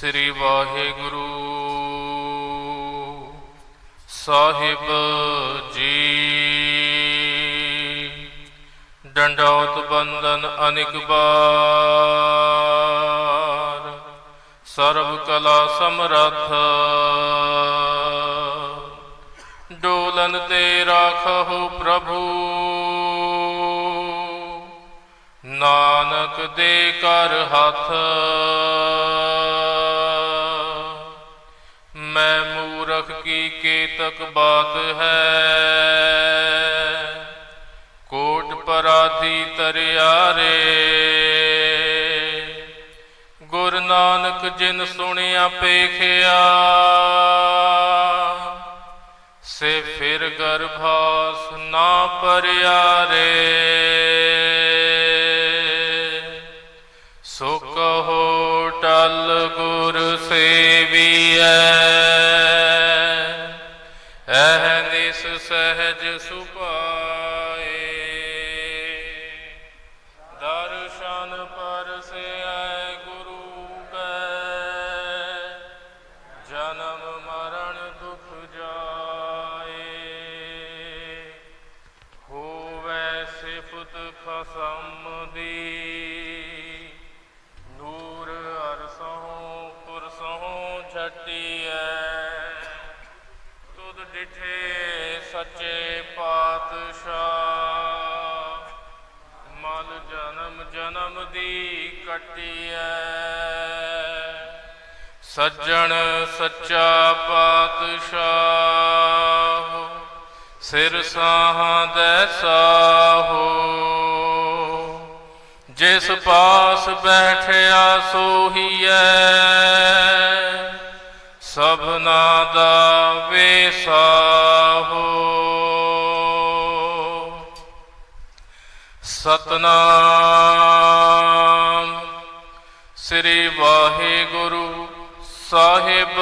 ਸ੍ਰੀ ਵਾਹਿਗੁਰੂ। ਸਾਹਿਬ ਜੀ। ਡੰਡੌਤ ਬੰਦਨ ਅਨਿਕ ਬਾਰ। ਸਰਬ ਕਲਾ ਸਮਰੱਥ। ਡੋਲਨ ਤੇ ਰਾਖਹੁ ਪ੍ਰਭੂ। ਨਾਨਕ ਦੇ ਕਰ ਹੱਥ। ਮੈਂ ਮੂਰਖ ਕੀ ਕੇਤਕ ਬਾਤ ਹੈ? ਕੋਟ ਪਰਾਧੀ ਤਰਿਆਰੇ, ਗੁਰ ਨਾਨਕ ਜਿਨ ਸੁਣਿਆ ਪੇਖਿਆ, ਸੇ ਫਿਰ ਗਰਭਾਸ ਨਾ ਪਰਿਆ ਰੇ ਸੋ ਕਹੋ ਜਨਮ ਜਨਮ ਦੀ ਕਟੀਐ। ਸੱਜਣ ਸੱਚਾ ਪਾਤਸ਼ਾਹ, ਸਿਰ ਸਾਹਾਂ ਦੇ ਸਾਹੋ। ਜਿਸ ਪਾਸ ਬੈਠਿਆ ਸੋਹੀਐ, ਸਭਨਾ ਦਾ ਸਤਨਾਮ। ਸ੍ਰੀ ਵਾਹਿਗੁਰੂ ਸਾਹਿਬ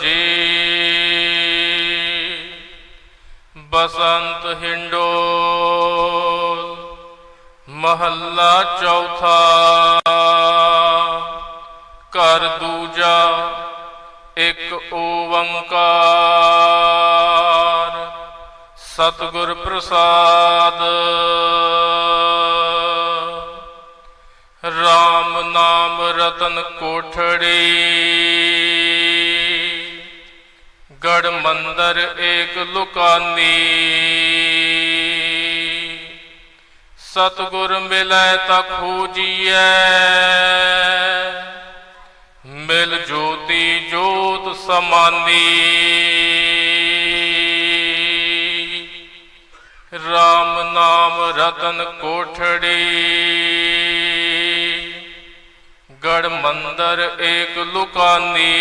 ਜੀ। ਬਸੰਤ ਹਿੰਡੋਲ ਮਹੱਲਾ ਚੌਥਾ। ਕਰ ਦੂਜਾ ਇੱਕ ਓੰਕਾਰ ਸਤਿਗੁਰ ਪ੍ਰਸਾਦ। RAM ਨਾਮ ਰਤਨ ਕੋਠੜੀ। ਗੜ ਮੰਦਰ ਏਕ ਲੁਕਾਨੀ। ਸਤਿਗੁਰ ਮਿਲੈ ਤਾ ਖੋਜੀਐ। ਮਿਲ ਜੋਤੀ ਜੋਤ ਸਮਾਨੀ। RAM ਨਾਮ ਰਤਨ ਕੋਠੜੀ। ਗੜ ਮੰਦਰ ਏਕ ਲੁਕਾਨੀ।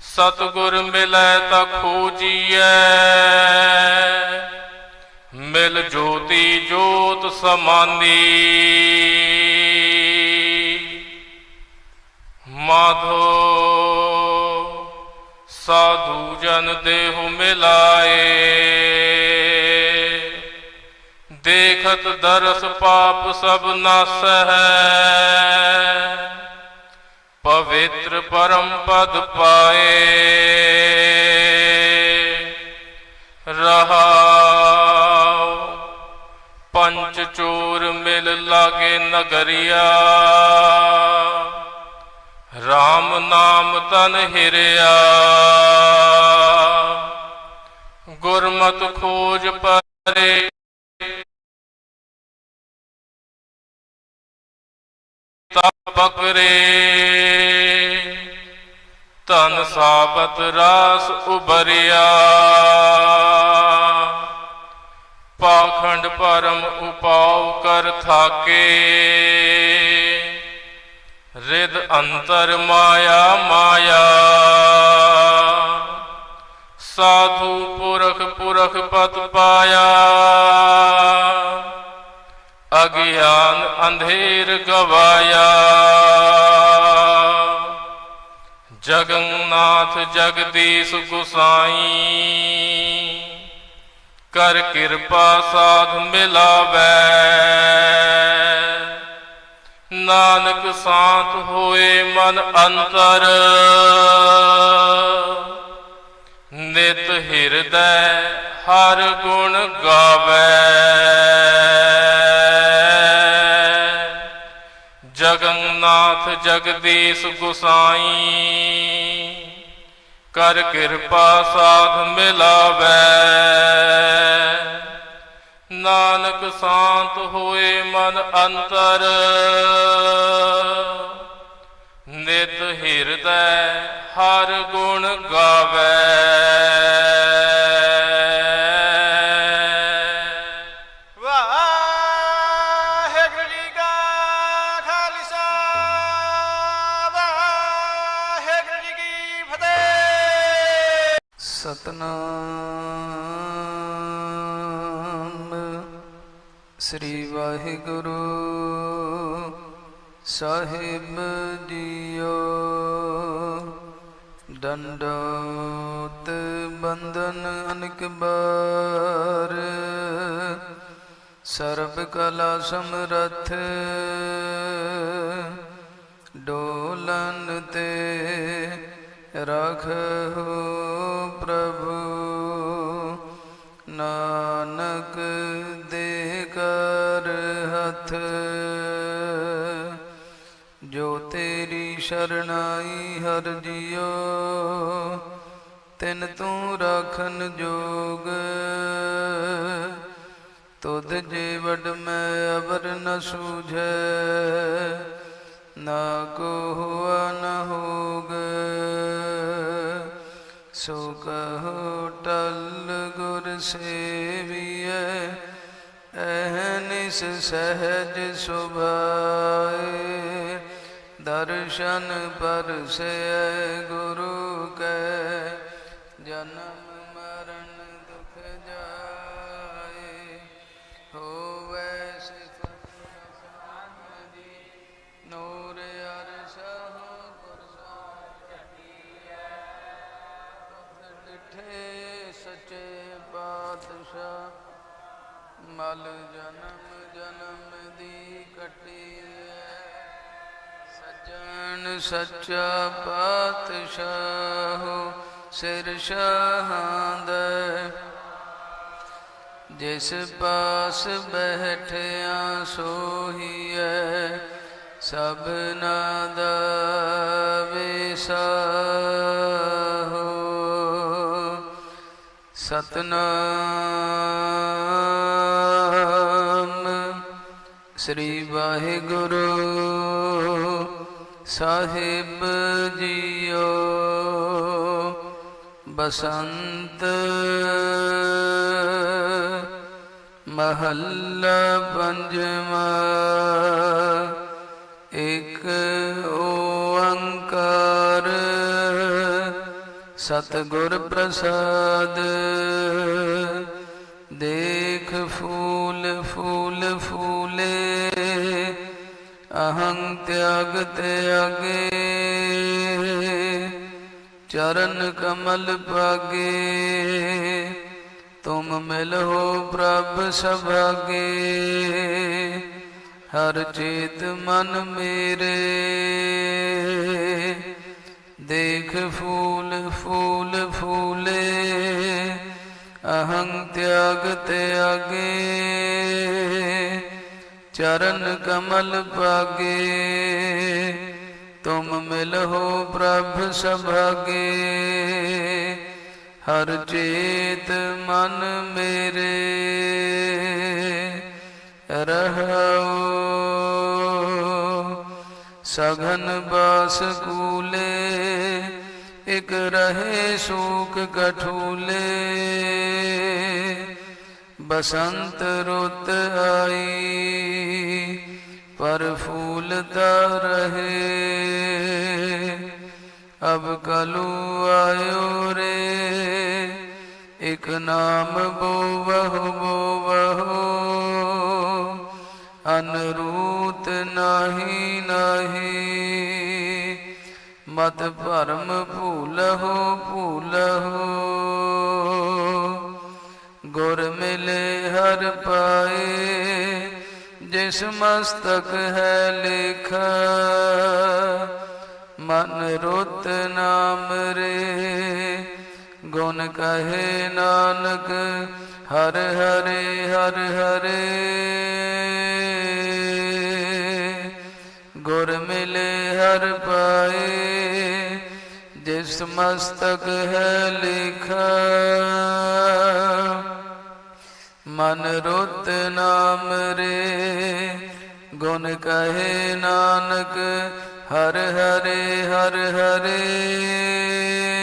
ਸਤਿਗੁਰ ਮਿਲੈ ਤਾ ਖੋਜੀਐ। ਮਿਲ ਜੋਤੀ ਜੋਤ ਸਮਾਨੀ। ਮਾਧੋ ਸਾਧੂ ਜਨ ਦੇਹੁ ਮਿਲਾਏ। ਦੇਖਤ ਦਰਸ ਪਾਪ ਸਭ ਨਾਸਹਿ। ਪਵਿੱਤਰ ਪਰਮ ਪਦ ਪਾਏ। ਰਹਾਉ ਪੰਚ ਚੋਰ ਮਿਲ ਲਾਗੇ ਨਗਰੀਆ। RAM ਨਾਮ ਤਨ ਹਿਰਿਆ। ਗੁਰਮਤ ਖੋਜ ਪਰੇ। ਬਕਰੇ। ਤਨ ਸਾਬਤ ਰਾਸ ਉਬਰਿਆ ਪਾਖੰਡ ਪਰਮ ਉਪਾਉ ਕਰ ਥਾਕੇ। ਰਿਦ ਅੰਤਰ ਮਾਇਆ ਮਾਇਆ। ਸਾਧੂ ਪੁਰਖ ਪੁਰਖ ਪਤ ਪਾਇਆ। ਅਗਿਆਨ ਅੰਧੇਰ ਗਵਾਇਆ। ਜਗਨਨਾਥ ਜਗਦੀਸ਼ ਗੁਸਾਈ। ਕਰ ਕਿਰਪਾ ਸਾਧ ਮਿਲਾਵੇ। ਨਾਨਕ ਸਾਥ ਹੋਏ ਮਨ ਅੰਤਰ। ਨਿਤ ਹਿਰਦੈ ਹਰ ਗੁਣ ਗਾਵੇ। ਜਗਨਨਾਥ ਜਗਦੀਸ਼ ਗੁਸਾਈ, ਕਰ ਕਿਰਪਾ ਸਾਧ ਮਿਲਾਵੇ। ਨਾਨਕ ਸ਼ਾਂਤ ਹੋਏ ਮਨ ਅੰਤਰ। ਨਿਤ ਹਿਰਦੈ ਹਰ ਗੁਣ ਗਾਵੇ। ਵਾਹਿਗੁਰੂ ਜੀ ਸਤਨਾਮ ਸ੍ਰੀ ਵਾਹਿਗੁਰੂ। ਸਾਹਿਬ ਜੀਓ ਦੰਡੋਤ ਬੰਧਨ ਅਨਕ ਬਾਰ। ਸਰਬ ਕਲਾ ਸਮਰਥ ਡੋਲਨ ਤੇ ਰਖੋ ਸ਼ਰਣਾਈ ਹਰ ਜਿਉ, ਤਿਨ ਤੂੰ ਰਾਖਨ ਜੋਗ। ਤੁਧ ਜੇ ਵਡ ਮੈਂ ਅਵਰ ਨ ਸੂਝੈ, ਨਾ ਕੋ ਹੁਆ ਨ ਹੋਗ। ਸੋ ਕਹੋ ਟਲ ਗੁਰ ਸੇਵੀਐ ਅਹਨਿਸ ਸਹਜ ਸੁਭਾਏ। ਦਰਸ਼ਨ ਪਰਸੇ ਗੁਰੂ ਸੱਜਣ ਸੱਚਾ ਪਾਤਸ਼ਾਹ, ਸਿਰ ਸ਼ਾਹਾਂ ਦੇ। ਜਿਸ ਪਾਸ ਬੈਠਿਆ ਸੋਹੀਐ ਸਭਨਾ ਦਾ ਵਿਸਾਹੋ। ਸਤਨਾਮ ਸ੍ਰੀ ਵਾਹਿਗੁਰੂ। ਸਾਹਿਬ ਜੀਓ ਬਸੰਤ ਮਹੱਲਾ ਪੰਜਵਾ ਇੱਕ ਓੰਕਾਰ ਸਤਿਗੁਰ ਪ੍ਰਸਾਦ ਦੇ ਅਹੰ ਤਿਆਗ ਤਿਆਗੇ ਚਰਨ ਕਮਲ ਪਾਗੇ ਤੁਮ ਮਿਲੋ ਪ੍ਰਭ ਸਭਾਗੇ ਹਰ ਚੇਤ ਮਨ ਮੇਰੇ, ਦੇਖ ਫੂਲ ਫੂਲ ਫੂਲੇ ਅਹੰ ਤਿਆਗ ਤਿਆਗੇ ਚਰਨ ਕਮਲ ਪਾਗੇ ਤੁਮ ਮਿਲੋ ਪ੍ਰਭ ਸਭਾਗੇ। ਹਰ ਚੇਤ ਮਨ ਮੇਰੇ, ਰਹਾਉ। ਸਗਨ ਬਾਸ ਕੂਲੇ, ਇਕ ਰਹੇ ਸੂਕ ਕਠੂਲੇ। ਬਸੰਤ ਰੁੱਤ ਆਈ, ਪਰ ਫੂਲਦਾ ਰਹੇ। ਅਬ ਕਲੂ ਆਇਓ ਰੇ, ਇਕ ਨਾਮ ਬੋਵਹੁ ਬੋਵਹੁ। ਅਨਰੂਤ ਨਾਹੀ ਨਾਹੀ। ਮਤ ਭਰਮ ਭੂਲਹੁ ਭੂਲਹੁ। ਗੁਰ ਹਰ ਪਾਏ, ਜਿਸ ਮਸਤਕ ਹੈ ਲਿਖਾ। ਮਨ ਰੁੱਤ ਨਾਮ ਰੇ, ਗੁਣ ਕਹੇ ਨਾਨਕ, ਹਰ ਹਰੇ ਹਰ ਹਰੇ। ਗੁਰ ਮਿਲੇ ਹਰ ਪਾਏ, ਜਿਸ ਮਸਤਕ ਹੈ ਲਿਖਾ। ਮਨ ਰੁੱਤ ਨਾਮ ਰੇ ਗੁਣ ਕਹੇ ਨਾਨਕ ਹਰ ਹਰੇ ਹਰ ਹਰੇ।